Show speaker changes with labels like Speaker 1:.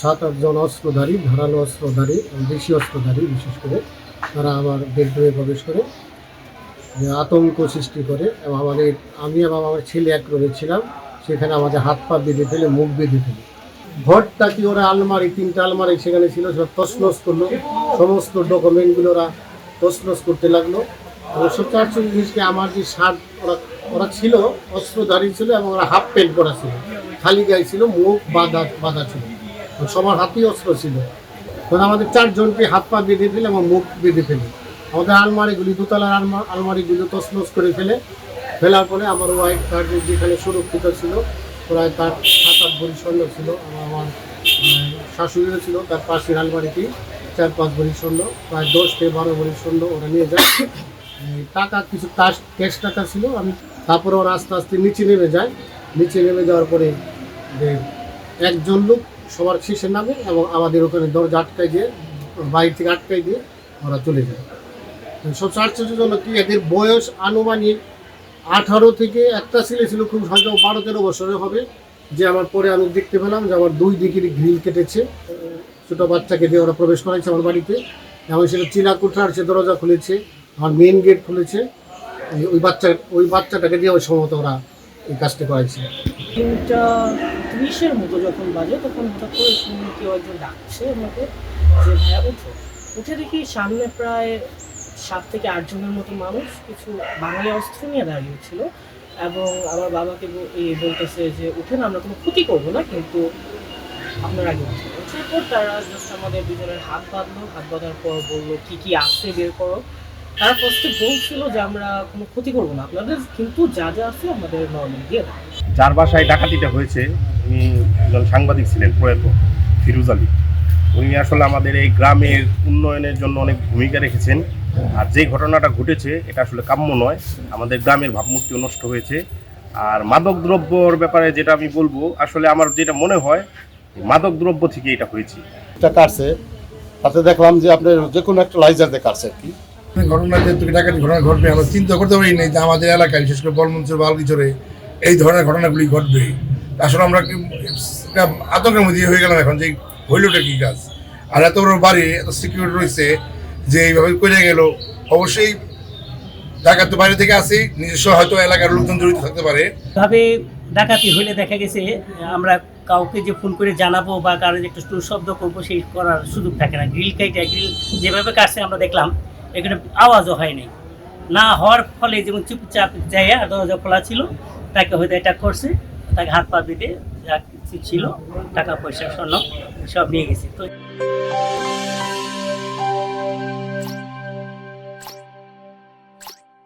Speaker 1: সাত আটজন অস্ত্রধারী, ধারালো অস্ত্রধারী দেশি অস্ত্রধারী বিশেষ করে, তারা আমার বেডরুমে প্রবেশ করে আতঙ্ক সৃষ্টি করে এবং আমাদের, আমি এবং আমার ছেলে এক রুমে ছিলাম, সেখানে আমাদের হাত পা বেঁধে ফেলে, মুখ বেঁধে ফেলে। ঘরটা কি ওরা আলমারি, তিনটা আলমারি সেখানে ছিল সব তসনস করল। সমস্ত ডকুমেন্টগুলো ওরা তসনস করতে লাগল। সবচেয়ে জিনিস আমার যে শার্ট, ওরা ওরা ছিল, অস্ত্রধারী ছিল এবং ওরা হাফ প্যান্ট পরা ছিল। খালি গায়ে ছিল, মুখ বাঁধা বাঁধা ছিল। সবার হাতেই অস্ত্র ছিল। তখন আমাদের চারজনকে হাত পা বেঁধে ফেলে এবং মুখ বেঁধে ফেলে। আমাদের আলমারিগুলি, দোতলার আলমা, আলমারিগুলো তসনস করে ফেলে। ফেলার পরে আমার ওয়াইফ কার্ড যেখানে সুরক্ষিত ছিল, প্রায় তার সাত আট ভরি স্বর্ণ ছিল। আমার শাশুড়িও ছিল, তার পাশের আলমারিতেই চার পাঁচ ভরি প্রায় দশ থেকে বারো ভরি ওরা নিয়ে যায়। টাকা, কিছু ক্যাশ ক্যাশ টাকা ছিল, আমি তারপরে ওরা আস্তে আস্তে নিচে নেমে যায়। নিচে নেমে যাওয়ার পরে একজন লোক সবার শেষে নামে এবং আমাদের ওখানে দরজা আটকাই দিয়ে বাইরে থেকে আটকাই দিয়ে ওরা চলে যায়। তো সবচেয়ে আশ্চর্যজনক কি এদের বয়স আনুমানিক আঠারো থেকে একটা ছেলে ছিল, খুব হয়তো বারো তেরো বছরের হবে। যে আমার পরে আমি দেখতে পেলাম যে আমার দুই দিকের গ্রিল কেটেছে। ছোটো বাচ্চাকে দিয়ে ওরা প্রবেশ করাইছে আমার বাড়িতে। এবং সেটা চিনা কুঠার সে দরজা খুলেছে, আমার মেন গেট খুলেছে। ওই বাচ্চা ওই বাচ্চাটাকে দিয়ে ওই সম্ভবত ওরা এই কাজটা করাইছে
Speaker 2: তিনটা ত্রিশের মতো যখন বাজে, তখন হঠাৎ করে শুনি কেউ একজন ডাকছে আমাকে, যে, ভাইয়া উঠো উঠে দেখি সামনে প্রায় সাত থেকে আটজনের মতো মানুষ, কিছু বাঙালি, অস্ত্র নিয়ে দাঁড়িয়েছিল এবং আমার বাবাকে এই বলতেছে যে উঠে না, আমরা কোনো ক্ষতি করব না, কিন্তু আপনার আগে উঠে পর তারা জাস্ট আমাদের দুজনের হাত বাঁধলো, হাত বাঁধার পর বলল, কি কি আছে বের করো? তারা ফার্স্টে বলছিল যে আমরা কোনো ক্ষতি করব না আপনাদের কিন্তু যা যা আছে আমাদের নর্মাল দিয়ে
Speaker 3: যার বাসায় ডাকাতিটা হয়েছে উনি একজন সাংবাদিক ছিলেন প্রয়াত ফিরুজ আলী। উনি আসলে আমাদের এই গ্রামের উন্নয়নের জন্য অনেক ভূমিকা রেখেছেন। আর যে ঘটনাটা ঘটেছে এটা আসলে কাম্য নয়। আমাদের গ্রামের ভাবমূর্তিও নষ্ট হয়েছে। আর মাদক দ্রব্যর ব্যাপারে যেটা আমি বলব আসলে আমার যেটা মনে হয় মাদক দ্রব্য থেকে এটা হয়েছে।
Speaker 4: একটা কাটছে। তাতে দেখলাম যে আপনার যে কোনো একটা লাইজার দিয়ে কাটছে আর কি।
Speaker 5: ঘটনা যেহেতু ডাকাতি ঘটনা ঘটবে, আমরা চিন্তা করতে পারি নাই যে আমাদের এলাকায়, বিশেষ করে বলমঞ্চের বালগিচরে এই ধরনের ঘটনাগুলি ঘটবে। আসলে আমরা আতঙ্কের মধ্যে হয়ে গেলাম এখন যে হইলটা কি কাজ। আর এত বড় বাড়ি, এত সিকিউরিটি রয়েছে যে এইভাবে করে গেল, অবশ্যই ঢাকার তো বাইরে থেকে আসি নিজস্ব হয়তো এলাকার লোকজন জড়িত থাকতে পারে।
Speaker 6: ভাবে ডাকাতি হলে দেখা গেছে, আমরা কাউকে যে ফোন করে জানাব বা কারও যে একটা শব্দ করব, সেই করার সুযোগ থাকে না। গ্রিল কাইটা গ্রিল যেভাবে কাটছে, আমরা দেখলাম। এখানে আওয়াজও হয়নি না হওয়ার ফলে যেমন চুপচাপ যাইয়া দরজা খোলা ছিল, তাকে হয়তো এটা করছে, তাকে হাত পা দিতে যা কিছু ছিল টাকা পয়সা স্বর্ণ, সব নিয়ে গেছে। তো